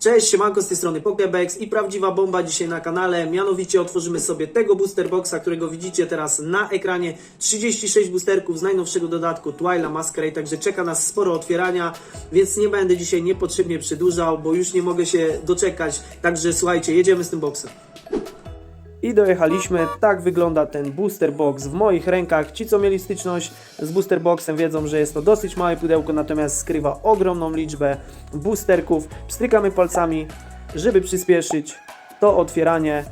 Cześć, siemanko z tej strony Pokebex i prawdziwa bomba dzisiaj na kanale, mianowicie otworzymy sobie tego booster boxa, którego widzicie teraz na ekranie. 36 boosterków z najnowszego dodatku Twilight Masquerade, także czeka nas sporo otwierania, więc nie będę dzisiaj niepotrzebnie przedłużał, bo już nie mogę się doczekać, także słuchajcie, jedziemy z tym boxem. I dojechaliśmy, tak wygląda ten booster box w moich rękach. Ci co mieli styczność z booster boxem wiedzą, że jest to dosyć małe pudełko, natomiast skrywa ogromną liczbę boosterków. Pstrykamy palcami, żeby przyspieszyć to otwieranie.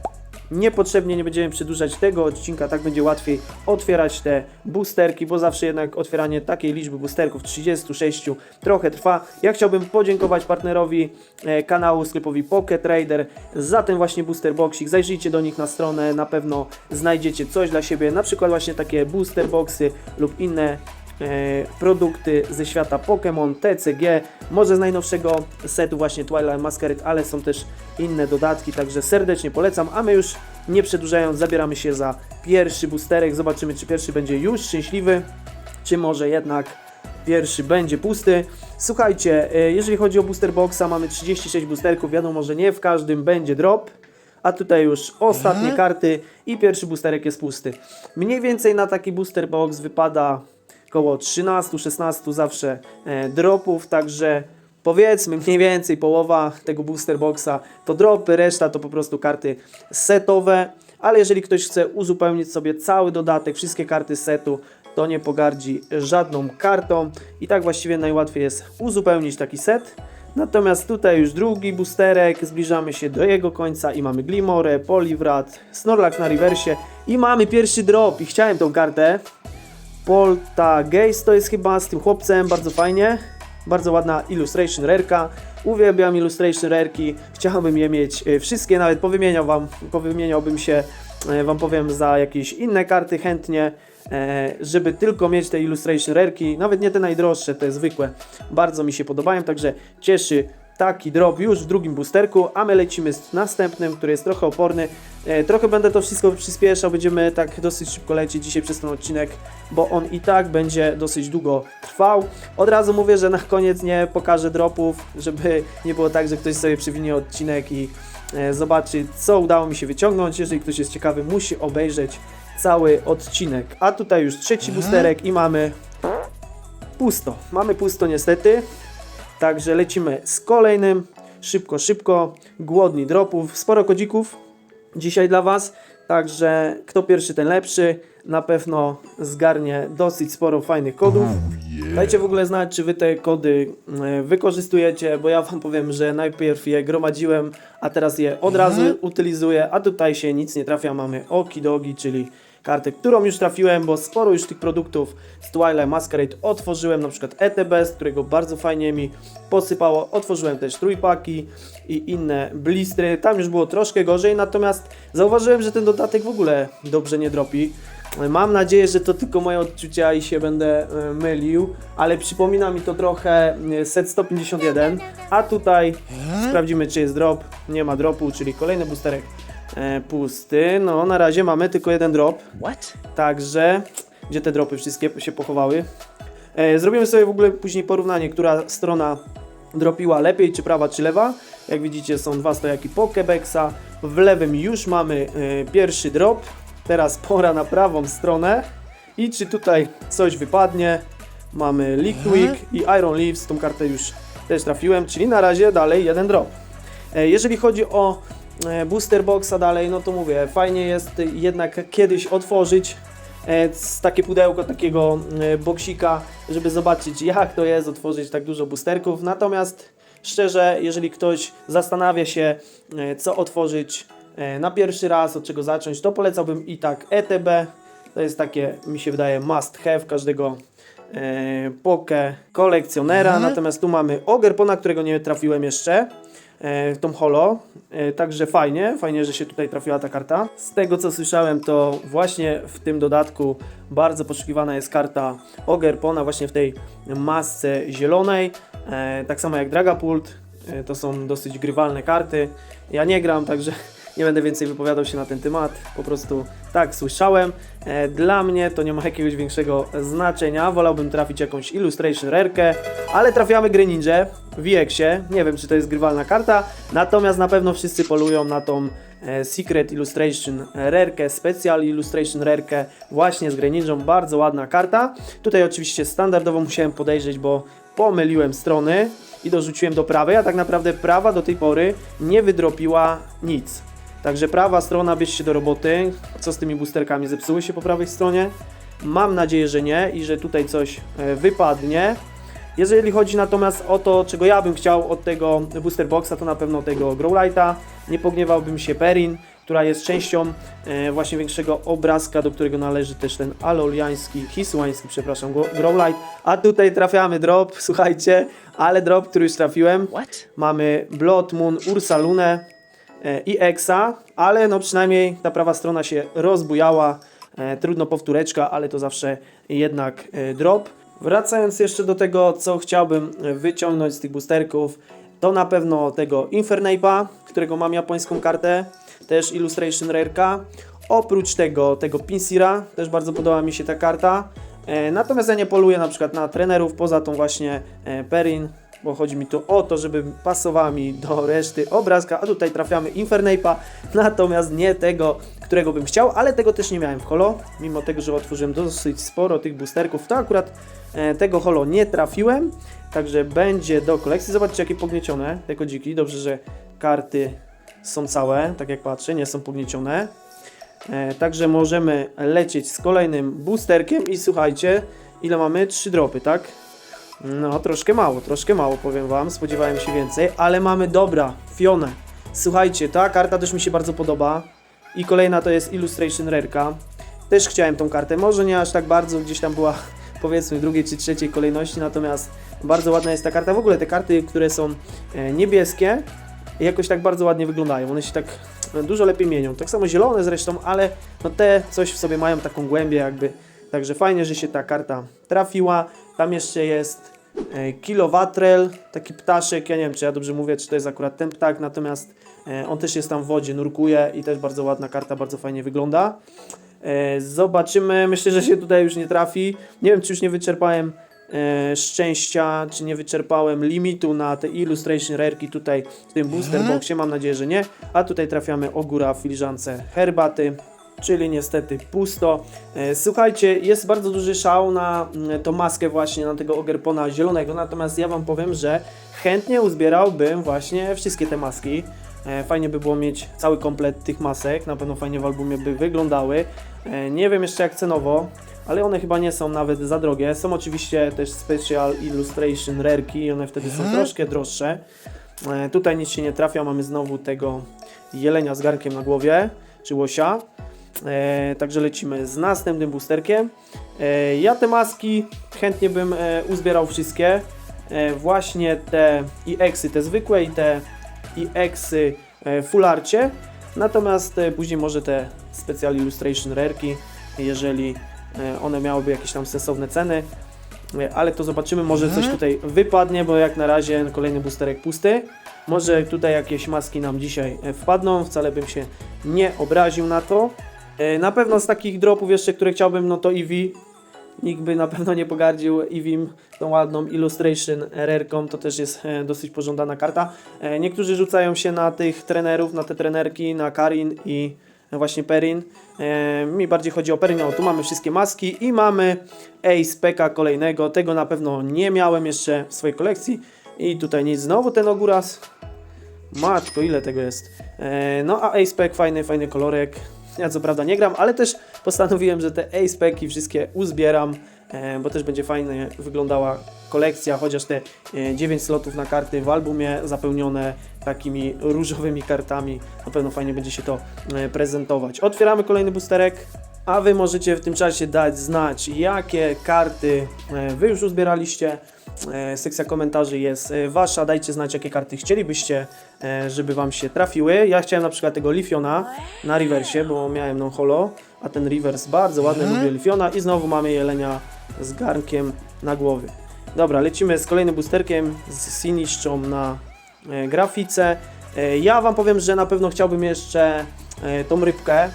Niepotrzebnie nie będziemy przedłużać tego odcinka, tak będzie łatwiej otwierać te boosterki, bo zawsze jednak otwieranie takiej liczby boosterków, 36, trochę trwa. Ja chciałbym podziękować partnerowi e, kanału sklepowi Pocket Trader za ten właśnie booster boxik. Zajrzyjcie do nich na stronę, na pewno znajdziecie coś dla siebie, na przykład właśnie takie booster boxy lub inne produkty ze świata Pokémon, TCG, może z najnowszego setu właśnie Twilight Masquerade, ale są też inne dodatki, także serdecznie polecam, a my już nie przedłużając zabieramy się za pierwszy boosterek, zobaczymy czy pierwszy będzie już szczęśliwy, czy może jednak pierwszy będzie pusty. Słuchajcie, e, jeżeli chodzi o booster boxa, mamy 36 boosterków, wiadomo, że nie w każdym będzie drop, a tutaj już ostatnie karty i pierwszy boosterek jest pusty. Mniej więcej na taki booster box wypada około 13-16 zawsze e, dropów, także powiedzmy mniej więcej połowa tego booster boxa to dropy, reszta to po prostu karty setowe, ale jeżeli ktoś chce uzupełnić sobie cały dodatek, wszystkie karty setu, to nie pogardzi żadną kartą i tak właściwie najłatwiej jest uzupełnić taki set. Natomiast tutaj już drugi boosterek, zbliżamy się do jego końca i mamy Glimore, Poliwrat, Snorlax na rewersie i mamy pierwszy drop i chciałem tą kartę. Poltergeist to jest chyba z tym chłopcem, bardzo fajnie. Bardzo ładna illustration rareka. Uwielbiam illustration rarki. Chciałbym je mieć e, wszystkie, nawet powymieniał wam, powymieniałbym się e, wam powiem za jakieś inne karty chętnie, e, żeby tylko mieć te illustration rarki, nawet nie te najdroższe, te zwykłe. Bardzo mi się podobają, także cieszy taki drop już w drugim boosterku, a my lecimy z następnym, który jest trochę oporny. E, trochę będę to wszystko przyspieszał, będziemy tak dosyć szybko lecieć dzisiaj przez ten odcinek, bo on i tak będzie dosyć długo trwał. Od razu mówię, że na koniec nie pokażę dropów, żeby nie było tak, że ktoś sobie przywinie odcinek i e, zobaczy, co udało mi się wyciągnąć. Jeżeli ktoś jest ciekawy, musi obejrzeć cały odcinek. A tutaj już trzeci boosterek i mamy pusto. Mamy pusto niestety. Także lecimy z kolejnym. Szybko, szybko. Głodni dropów. Sporo kodzików dzisiaj dla Was. Także kto pierwszy, ten lepszy. Na pewno zgarnie dosyć sporo fajnych kodów. Dajcie w ogóle znać, czy Wy te kody e, wykorzystujecie, bo ja Wam powiem, że najpierw je gromadziłem, a teraz je od razu utylizuję, a tutaj się nic nie trafia. Mamy Okidogi, czyli kartę, którą już trafiłem, bo sporo już tych produktów z Twilight Masquerade otworzyłem, na przykład ETB, z którego bardzo fajnie mi posypało. Otworzyłem też trójpaki i inne blistry. Tam już było troszkę gorzej, natomiast zauważyłem, że ten dodatek w ogóle dobrze nie dropi. Mam nadzieję, że to tylko moje odczucia i się będę e, mylił, ale przypomina mi to trochę e, set 151, a tutaj sprawdzimy czy jest drop, nie ma dropu, czyli kolejny boosterek e, pusty, no na razie mamy tylko jeden drop, What? także gdzie te dropy wszystkie się pochowały. E, zrobimy sobie w ogóle później porównanie, która strona dropiła lepiej, czy prawa, czy lewa. Jak widzicie są dwa stojaki Pokebexa, w lewym już mamy e, pierwszy drop, teraz pora na prawą stronę i czy tutaj coś wypadnie. Mamy Liquid i Iron Leaves, tą kartę już też trafiłem, czyli na razie dalej jeden drop. E, Jeżeli chodzi o booster boxa dalej, no to mówię, fajnie jest jednak kiedyś otworzyć e, takie pudełko takiego e, boksika, żeby zobaczyć jak to jest otworzyć tak dużo boosterków. Natomiast szczerze, jeżeli ktoś zastanawia się e, co otworzyć e, na pierwszy raz, od czego zacząć, to polecałbym i tak ETB. To jest takie, mi się wydaje, must have każdego e, poke kolekcjonera. Natomiast tu mamy Ogerpona, którego nie trafiłem jeszcze e, tą holo. E, także fajnie, fajnie, że się tutaj trafiła ta karta. Z tego co słyszałem, to właśnie w tym dodatku bardzo poszukiwana jest karta Ogerpona, właśnie w tej masce zielonej. E, tak samo jak Dragapult. To są dosyć grywalne karty. Ja nie gram, także Nie będę więcej wypowiadał się na ten temat, po prostu tak słyszałem. Dla mnie to nie ma jakiegoś większego znaczenia, wolałbym trafić jakąś Illustration Rarkę, ale trafiamy Greninja w EX-ie, nie wiem czy to jest grywalna karta, natomiast na pewno wszyscy polują na tą e, Secret Illustration Rarkę, Special Illustration Rarkę właśnie z Greninją, bardzo ładna karta. Tutaj oczywiście standardowo musiałem podejrzeć, bo pomyliłem strony i dorzuciłem do prawej, a tak naprawdę prawa do tej pory nie wydropiła nic. Także prawa strona, bierzcie do roboty. Co z tymi boosterkami? Zepsuły się po prawej stronie? Mam nadzieję, że nie i że tutaj coś e, wypadnie. Jeżeli chodzi natomiast o to, czego ja bym chciał od tego booster boxa, to na pewno tego Growlighta. Nie pogniewałbym się Perin, która jest częścią e, właśnie większego obrazka, do którego należy też ten aloliański, hisuański, przepraszam, Growlight. A tutaj trafiamy drop, słuchajcie, ale drop, który już trafiłem. What? Mamy Blood Moon, Ursa Lunę e, i Exa, ale no przynajmniej ta prawa strona się rozbujała. E, trudno powtóreczka, ale to zawsze jednak drop. Wracając jeszcze do tego, co chciałbym wyciągnąć z tych boosterków, to na pewno tego Infernape'a, którego mam japońską kartę, też Illustration Rare'ka. Oprócz tego, tego Pinsira, też bardzo podoba mi się ta karta. E, Natomiast ja nie poluję na przykład na trenerów, poza tą właśnie e, Perin, bo chodzi mi tu o to, żeby pasowała mi do reszty obrazka, a tutaj trafiamy Infernape'a, natomiast nie tego, którego bym chciał, ale tego też nie miałem w holo, mimo tego, że otworzyłem dosyć sporo tych boosterków, to akurat tego holo nie trafiłem, także będzie do kolekcji. Zobaczcie jakie pogniecione te kodziki, dobrze, że karty są całe, tak jak patrzę, nie są pogniecione. E, także możemy lecieć z kolejnym boosterkiem i słuchajcie, ile mamy? Trzy dropy, tak? No, troszkę mało, troszkę mało, powiem Wam. Spodziewałem się więcej, ale mamy dobra, Fionę. Słuchajcie, ta karta też mi się bardzo podoba. I kolejna to jest Illustration Rareka. Też chciałem tą kartę, może nie aż tak bardzo, gdzieś tam była powiedzmy drugiej czy trzeciej kolejności, natomiast bardzo ładna jest ta karta. W ogóle te karty, które są e, niebieskie, jakoś tak bardzo ładnie wyglądają. One się tak e, dużo lepiej mienią. Tak samo zielone zresztą, ale no te coś w sobie mają taką głębię jakby. Także fajnie, że się ta karta trafiła. Tam jeszcze jest e, Kilowatrel, taki ptaszek. Ja nie wiem, czy ja dobrze mówię, czy to jest akurat ten ptak, natomiast on też jest tam w wodzie, nurkuje i też bardzo ładna karta, bardzo fajnie wygląda. E, Zobaczymy, myślę, że się tutaj już nie trafi. Nie wiem, czy już nie wyczerpałem e, szczęścia, czy nie wyczerpałem limitu na te illustration rareki tutaj w tym booster boxie, mam nadzieję, że nie. A tutaj trafiamy ogóra w filiżance herbaty. Czyli niestety pusto. E, Słuchajcie, jest bardzo duży szał na mm, tą maskę właśnie, na tego ogerpona zielonego, natomiast ja Wam powiem, że chętnie uzbierałbym właśnie wszystkie te maski. E, Fajnie by było mieć cały komplet tych masek, na pewno fajnie w albumie by wyglądały. E, Nie wiem jeszcze jak cenowo, ale one chyba nie są nawet za drogie. Są oczywiście też Special Illustration Rareki i one wtedy są troszkę droższe. E, Tutaj nic się nie trafia, mamy znowu tego jelenia z garnkiem na głowie, czy łosia. E, także lecimy z następnym boosterkiem. E, ja te maski chętnie bym e, uzbierał wszystkie. E, właśnie te i eksy, te zwykłe i te i eksy e, fularcie. Natomiast e, później może te Special Illustration Rareki, jeżeli e, one miałyby jakieś tam sensowne ceny. Ale to zobaczymy, może coś tutaj wypadnie, bo jak na razie kolejny boosterek pusty. Może tutaj jakieś maski nam dzisiaj wpadną, wcale bym się nie obraził na to. Na pewno z takich dropów jeszcze, które chciałbym, no to Eevee. Nikt by na pewno nie pogardził Eevee tą ładną Illustration rarką, to też jest e, dosyć pożądana karta. E, Niektórzy rzucają się na tych trenerów, na te trenerki, na Karin i właśnie Perin. E, Mi bardziej chodzi o Perin, o tu mamy wszystkie maski i mamy Ace Peka kolejnego, tego na pewno nie miałem jeszcze w swojej kolekcji. I tutaj nic, znowu ten Oguras. Matko, ile tego jest? No a Ace Pack, fajny, fajny kolorek. Ja co prawda nie gram, ale też postanowiłem, że te Ace Packi wszystkie uzbieram, e, bo też będzie fajnie wyglądała kolekcja, chociaż te e, 9 slotów na karty w albumie zapełnione takimi różowymi kartami, na pewno fajnie będzie się to e, prezentować. Otwieramy kolejny boosterek. A Wy możecie w tym czasie dać znać, jakie karty e, Wy już uzbieraliście. E, Sekcja komentarzy jest e, Wasza. Dajcie znać, jakie karty chcielibyście, e, żeby Wam się trafiły. Ja chciałem na przykład tego Lifiona na rewersie, bo miałem non holo, a ten rewers bardzo ładny, lubię Lifiona. I znowu mamy jelenia z garnkiem na głowie. Dobra, lecimy z kolejnym boosterkiem z Siniszczą na grafice. Ja Wam powiem, że na pewno chciałbym jeszcze tą rybkę,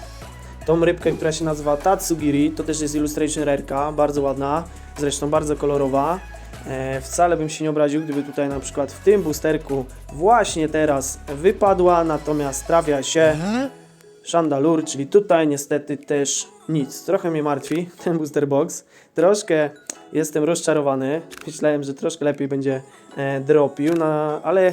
tą rybkę, która się nazywa Tatsugiri, to też jest Illustration Rareka, bardzo ładna, zresztą bardzo kolorowa. E, wcale bym się nie obraził, gdyby tutaj na przykład w tym boosterku właśnie teraz wypadła, natomiast trafia się Chandalur, czyli tutaj niestety też nic. Trochę mnie martwi ten booster box. Troszkę jestem rozczarowany. Myślałem, że troszkę lepiej będzie e, dropił, no, ale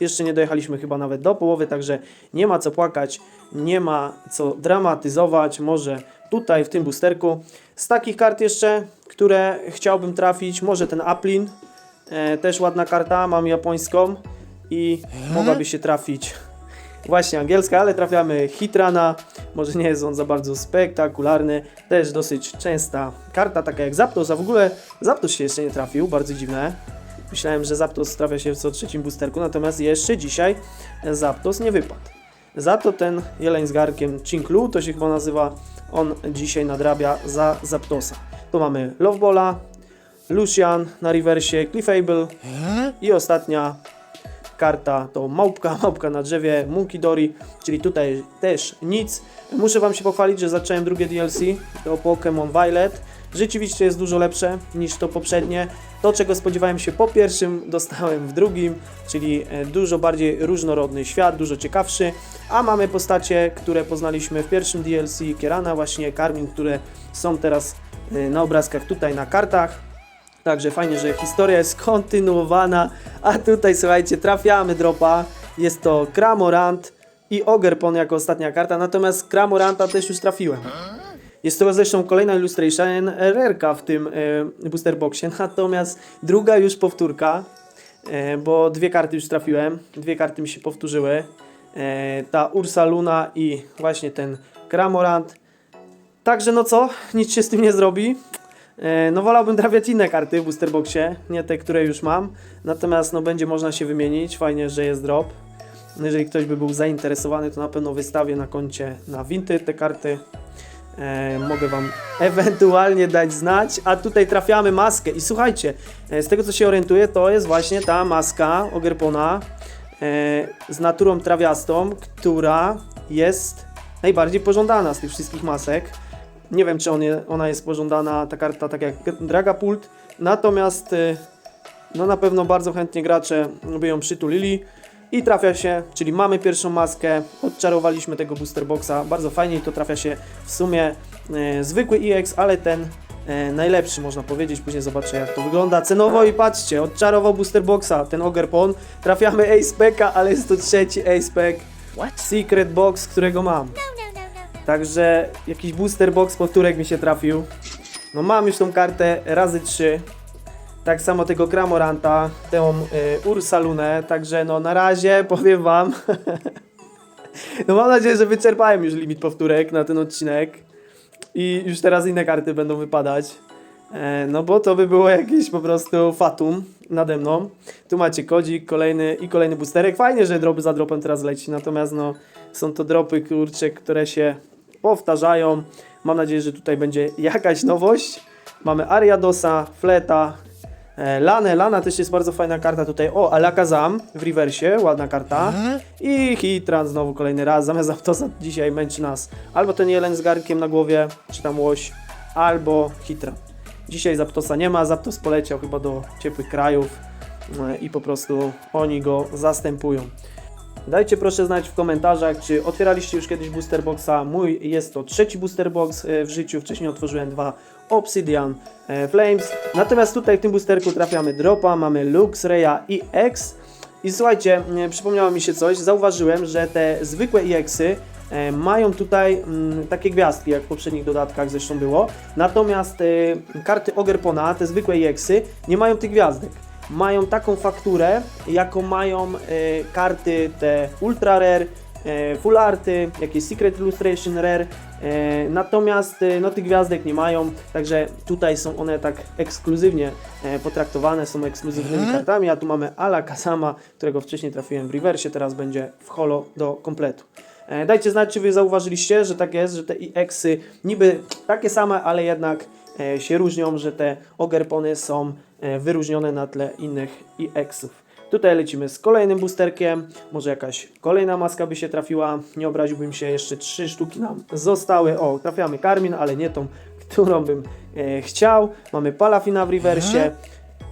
jeszcze nie dojechaliśmy chyba nawet do połowy, także nie ma co płakać, nie ma co dramatyzować. Może tutaj w tym boosterku. Z takich kart jeszcze, które chciałbym trafić, może ten Aplin. E, też ładna karta, mam japońską i mogłaby się trafić właśnie angielska, ale trafiamy Hitrana. Może nie jest on za bardzo spektakularny, też dosyć częsta karta, taka jak Zapdos, a w ogóle Zapdos się jeszcze nie trafił, bardzo dziwne. Myślałem, że Zapdos trafia się w co trzecim boosterku, natomiast jeszcze dzisiaj Zapdos nie wypadł. Za to ten jeleń z garkiem Chinklu, to się chyba nazywa, on dzisiaj nadrabia za Zapdosa. Tu mamy Lovebola, Lucian na rewersie, Cliffable i ostatnia karta to małpka, małpka na drzewie, Monkey Dory, czyli tutaj też nic. Muszę Wam się pochwalić, że zacząłem drugie DLC, to Pokémon Violet. Rzeczywiście jest dużo lepsze niż to poprzednie. To, czego spodziewałem się po pierwszym, dostałem w drugim, czyli e, dużo bardziej różnorodny świat, dużo ciekawszy. A mamy postacie, które poznaliśmy w pierwszym DLC, Kierana, właśnie Karmin, które są teraz e, na obrazkach tutaj na kartach. Także fajnie, że historia jest kontynuowana, a tutaj słuchajcie, trafiamy dropa, jest to Kramorant i Ogerpon jako ostatnia karta, natomiast Kramoranta też już trafiłem. Jest to zresztą kolejna illustration rerka w tym e, booster boxie, natomiast druga już powtórka, e, bo dwie karty już trafiłem, dwie karty mi się powtórzyły. E, ta Ursa Luna i właśnie ten Kramorant. Także no co, nic się z tym nie zrobi. E, No wolałbym trafiać inne karty w booster boxie, nie te, które już mam. Natomiast no będzie można się wymienić, fajnie, że jest drop. Jeżeli ktoś by był zainteresowany, to na pewno wystawię na koncie na Winty te karty. E, mogę Wam ewentualnie dać znać, a tutaj trafiamy maskę i słuchajcie, e, z tego co się orientuję, to jest właśnie ta maska Ogerpona z naturą trawiastą, która jest najbardziej pożądana z tych wszystkich masek. Nie wiem, czy on je, ona jest pożądana, ta karta, tak jak Dragapult, natomiast y, no na pewno bardzo chętnie gracze by ją przytulili. I trafia się, czyli mamy pierwszą maskę, odczarowaliśmy tego booster boxa, bardzo fajnie to trafia się w sumie e, zwykły EX, ale ten najlepszy można powiedzieć, później zobaczę jak to wygląda cenowo i patrzcie, odczarował booster boxa, ten Ogerpon, trafiamy Ace Packa, ale jest to trzeci Ace Pack, Secret Box, którego mam. Także jakiś booster box powtórek mi się trafił. No mam już tą kartę razy 3. Tak samo tego Kramoranta, tę y, Ursalunę, także no na razie powiem wam. no mam nadzieję, że wyczerpałem już limit powtórek na ten odcinek. I już teraz inne karty będą wypadać. E, no bo to by było jakieś po prostu fatum nade mną. Tu macie kodzik, kolejny i kolejny boosterek. Fajnie, że drop za dropem teraz leci, natomiast no są to dropy, kurcze, które się powtarzają. Mam nadzieję, że tutaj będzie jakaś nowość. Mamy Ariadosa, Fleta, e, Lanę. Lana też jest bardzo fajna karta tutaj. O, Alakazam w rewersie, ładna karta. I Hitran znowu kolejny raz. Zamiast Zaptosa dzisiaj męczy nas albo ten jeleń z garkiem na głowie, czy tam łoś, albo Hitran. Dzisiaj Zaptosa nie ma, Zaptos poleciał chyba do ciepłych krajów e, i po prostu oni go zastępują. Dajcie proszę znać w komentarzach, czy otwieraliście już kiedyś booster boxa. Mój jest to trzeci booster box e, w życiu. Wcześniej otworzyłem dwa Obsidian e, Flames. Natomiast tutaj w tym boosterku trafiamy dropa, mamy Lux, Reya i X. I słuchajcie, e, przypomniało mi się coś. Zauważyłem, że te zwykłe EX-y e, mają tutaj mm, takie gwiazdki, jak w poprzednich dodatkach zresztą było. Natomiast e, karty Ogerpona, te zwykłe EX-y, nie mają tych gwiazdek mają taką fakturę, jaką mają karty te Ultra Rare, Full Arty, jakieś Secret Illustration Rare, e, natomiast e, no tych gwiazdek nie mają, także tutaj są one tak ekskluzywnie e, potraktowane, są ekskluzywnymi kartami, a tu mamy Ala Kasama, którego wcześniej trafiłem w reversie, teraz będzie w holo do kompletu. E, Dajcie znać, czy Wy zauważyliście, że tak jest, że te EX-y niby takie same, ale jednak e, się różnią, że te ogerpony są e, wyróżnione na tle innych EX-ów. Tutaj lecimy z kolejnym boosterkiem. Może jakaś kolejna maska by się trafiła. Nie obraziłbym się, jeszcze trzy sztuki nam zostały. O, trafiamy Karmin, ale nie tą, którą bym e, chciał. Mamy Palafina w rewersie.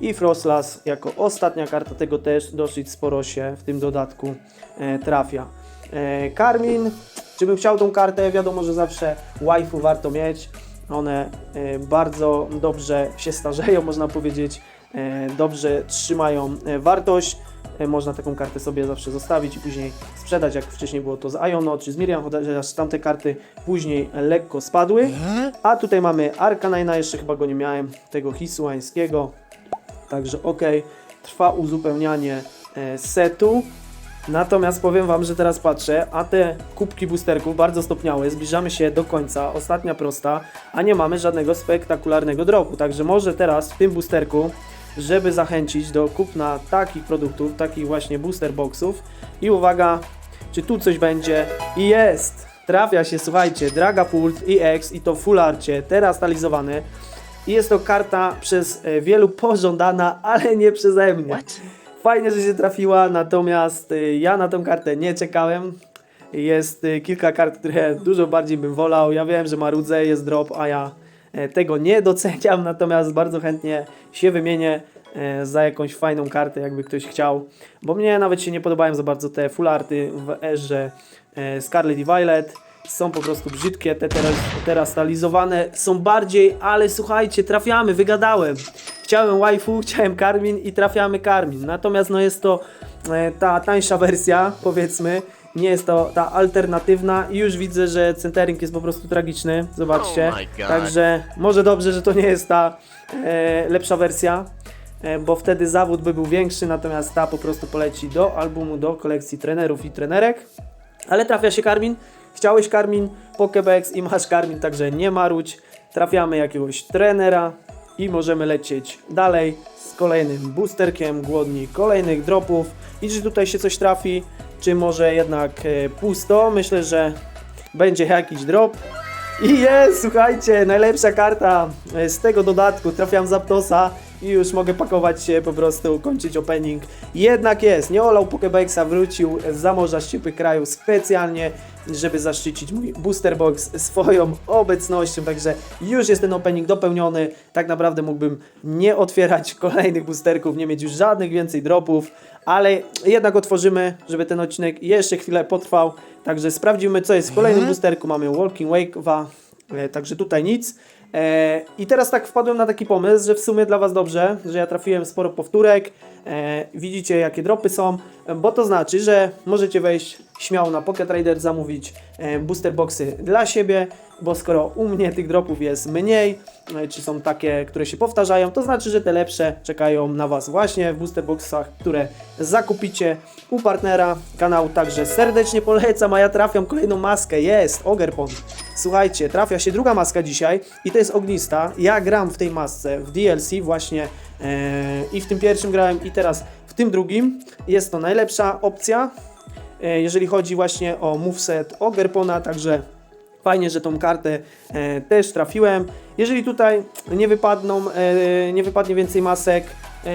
I Frostlass jako ostatnia karta tego też dosyć sporo się w tym dodatku e, trafia. E, Karmin, czy bym chciał tą kartę? Wiadomo, że zawsze waifu warto mieć. One e, bardzo dobrze się starzeją, można powiedzieć. E, dobrze trzymają e, wartość. E, Można taką kartę sobie zawsze zostawić i później sprzedać, jak wcześniej było to z Iono czy z Miriam, chociaż tamte karty później lekko spadły. A tutaj mamy Arcanina, jeszcze chyba go nie miałem, tego Hisuańskiego. Także ok, trwa uzupełnianie setu. Natomiast powiem Wam, że teraz patrzę, a te kubki boosterków bardzo stopniałe, zbliżamy się do końca, ostatnia prosta, a nie mamy żadnego spektakularnego dropu. Także może teraz w tym boosterku, żeby zachęcić do kupna takich produktów, takich właśnie booster boxów i uwaga, czy tu coś będzie i jest! Trafia się, słuchajcie, Dragapult EX i to w full arcie, teraz stylizowany. I jest to karta przez e, wielu pożądana, ale nie przeze mnie. Fajnie, że się trafiła, natomiast y, ja na tą kartę nie czekałem. Jest y, kilka kart, które dużo bardziej bym wolał. Ja wiem, że marudzę, jest drop, a ja e, tego nie doceniam, natomiast bardzo chętnie się wymienię e, za jakąś fajną kartę, jakby ktoś chciał. Bo mnie nawet się nie podobają za bardzo te full arty w erze e, Scarlet i Violet. Są po prostu brzydkie, te teraz, teraz stylizowane są bardziej, ale słuchajcie, trafiamy, wygadałem. Chciałem waifu, chciałem Karmin i trafiamy Karmin. Natomiast no jest to e, ta tańsza wersja, powiedzmy. Nie jest to ta alternatywna i już widzę, że centering jest po prostu tragiczny. Zobaczcie. Oh. Także może dobrze, że to nie jest ta e, lepsza wersja, e, bo wtedy zawód by był większy, natomiast ta po prostu poleci do albumu, do kolekcji trenerów i trenerek. Ale trafia się Karmin. Chciałeś Karmin, Pokebex i masz Karmin, także nie marudź. Trafiamy jakiegoś trenera i możemy lecieć dalej kolejnym boosterkiem, głodni kolejnych dropów. I czy tutaj się coś trafi, czy może jednak e, pusto? Myślę, że będzie jakiś drop. I jest, słuchajcie, najlepsza karta e, z tego dodatku. Trafiam Zaptosa i już mogę pakować się, po prostu kończyć opening. Jednak jest, nie olał Pokebexa, wrócił z zamorza ciepłych krajów specjalnie, żeby zaszczycić mój booster box swoją obecnością. Także już jest ten opening dopełniony. Tak naprawdę mógłbym nie otwierać kolejnych boosterków, nie mieć już żadnych więcej dropów, ale jednak otworzymy, żeby ten odcinek jeszcze chwilę potrwał. Także sprawdzimy, co jest w kolejnym boosterku. Mamy Walking Wake'a, e, także tutaj nic. E, I teraz tak wpadłem na taki pomysł, że w sumie dla Was dobrze, że ja trafiłem sporo powtórek. E, widzicie, jakie dropy są, bo to znaczy, że możecie wejść śmiało na Pocket Rider, zamówić e, booster boxy dla siebie, bo skoro u mnie tych dropów jest mniej, e, czy są takie, które się powtarzają, to znaczy, że te lepsze czekają na Was właśnie w booster boxach, które zakupicie u partnera kanału. Także serdecznie polecam, a ja trafiam kolejną maskę. Jest, Ogerpon. Słuchajcie, trafia się druga maska dzisiaj i to jest ognista. Ja gram w tej masce w DLC właśnie e, i w tym pierwszym grałem i teraz tym drugim. Jest to najlepsza opcja, e, jeżeli chodzi właśnie o moveset Ogerpona, także Fajnie, że tą kartę e, też trafiłem. Jeżeli tutaj nie wypadną, e, nie wypadnie więcej masek,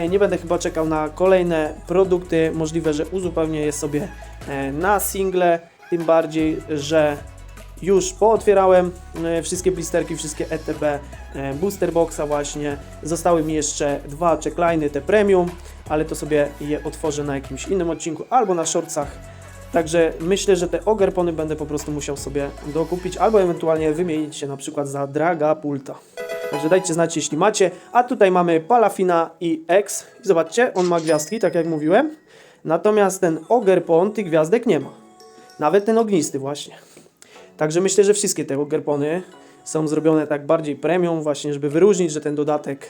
nie będę chyba czekał na kolejne produkty. Możliwe, że uzupełnię je sobie na single. Tym bardziej, że już pootwierałem wszystkie blisterki, wszystkie ETB e, booster boxa właśnie. Zostały mi jeszcze dwa checkliny, te premium, ale to sobie je otworzę na jakimś innym odcinku albo na shortsach. Także myślę, że te ogerpony będę po prostu musiał sobie dokupić, albo ewentualnie wymienić się na przykład za Draga Pulta. Także dajcie znać, jeśli macie. A tutaj mamy Palafina i X. I zobaczcie, on ma gwiazdki, tak jak mówiłem. Natomiast ten ogerpon tych gwiazdek nie ma. Nawet ten ognisty właśnie. Także myślę, że wszystkie te ogerpony są zrobione tak bardziej premium, właśnie, żeby wyróżnić, że ten dodatek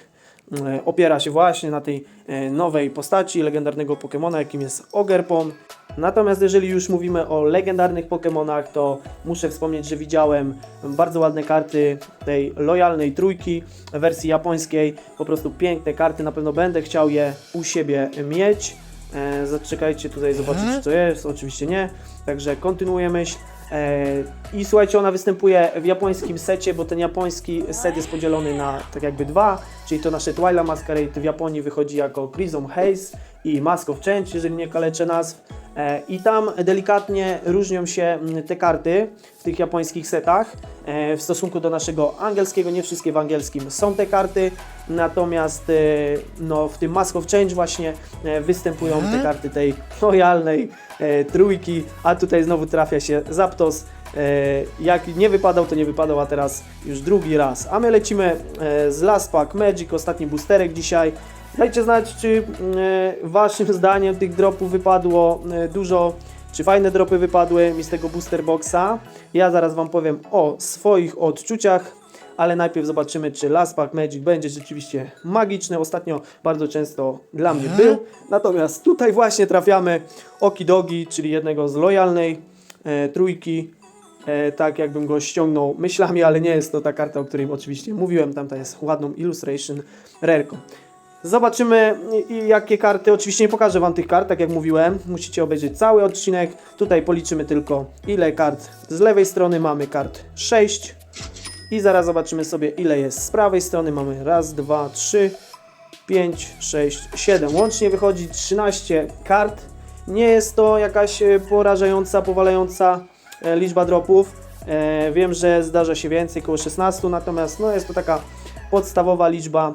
opiera się właśnie na tej e, nowej postaci legendarnego Pokemona, jakim jest Ogerpon. Natomiast jeżeli już mówimy o legendarnych Pokémonach, to muszę wspomnieć, że widziałem bardzo ładne karty tej lojalnej trójki w wersji japońskiej. Po prostu piękne karty, na pewno będę chciał je u siebie mieć. E, zaczekajcie tutaj, zobaczyć co jest, oczywiście nie. Także kontynuujemy. E, I słuchajcie, ona występuje w japońskim secie, bo ten japoński set jest podzielony na tak jakby dwa, czyli to nasze Twilight Masquerade w Japonii wychodzi jako Crimson Haze i Mask of Change, jeżeli nie kaleczę nazw. E, I tam delikatnie różnią się mm, te karty w tych japońskich setach e, w stosunku do naszego angielskiego. Nie wszystkie w angielskim są te karty, natomiast e, no, w tym Mask of Change właśnie występują te karty tej lojalnej trójki, a tutaj znowu trafia się Zapdos. Jak nie wypadał, to nie wypadał, a teraz już drugi raz. A my lecimy z Last Pack Magic, ostatni boosterek dzisiaj. Dajcie znać, czy e, waszym zdaniem tych dropów wypadło e, dużo, czy fajne dropy wypadły mi z tego booster boxa. Ja zaraz wam powiem o swoich odczuciach, ale najpierw zobaczymy, czy Last Pack Magic będzie rzeczywiście magiczny. Ostatnio bardzo często dla mnie był, natomiast tutaj właśnie trafiamy Okidogi, czyli jednego z lojalnej e, trójki. E, tak jakbym go ściągnął myślami, ale nie jest to ta karta, o której oczywiście mówiłem. Tamta jest ładną illustration rerką. Zobaczymy jakie karty. Oczywiście nie pokażę Wam tych kart, tak jak mówiłem. Musicie obejrzeć cały odcinek. Tutaj policzymy tylko ile kart. Z lewej strony mamy kart 6. I zaraz zobaczymy sobie ile jest z prawej strony. Mamy raz, dwa, trzy, 5, 6, 7. Łącznie wychodzi 13 kart. Nie jest to jakaś e, porażająca, powalająca e, liczba dropów. E, Wiem, że zdarza się więcej, około 16, natomiast no, jest to taka podstawowa liczba.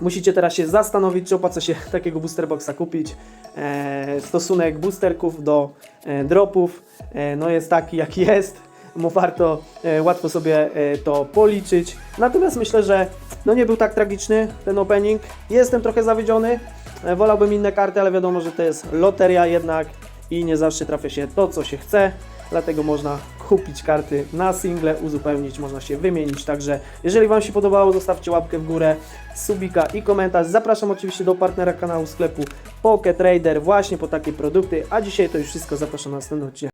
Musicie teraz się zastanowić, czy opłaca się takiego booster boxa kupić. E, stosunek boosterków do e, dropów e, no jest taki, jaki jest. Mu warto e, łatwo sobie e, to policzyć. Natomiast myślę, że no nie był tak tragiczny ten opening. Jestem trochę zawiedziony. E, wolałbym inne karty, ale wiadomo, że to jest loteria jednak i nie zawsze trafia się to, co się chce. Dlatego można kupić karty na single, uzupełnić, można się wymienić. Także jeżeli Wam się podobało, zostawcie łapkę w górę, subika i komentarz. Zapraszam oczywiście do partnera kanału sklepu Pocket Trader właśnie po takie produkty. A dzisiaj to już wszystko. Zapraszam na następny odcinek.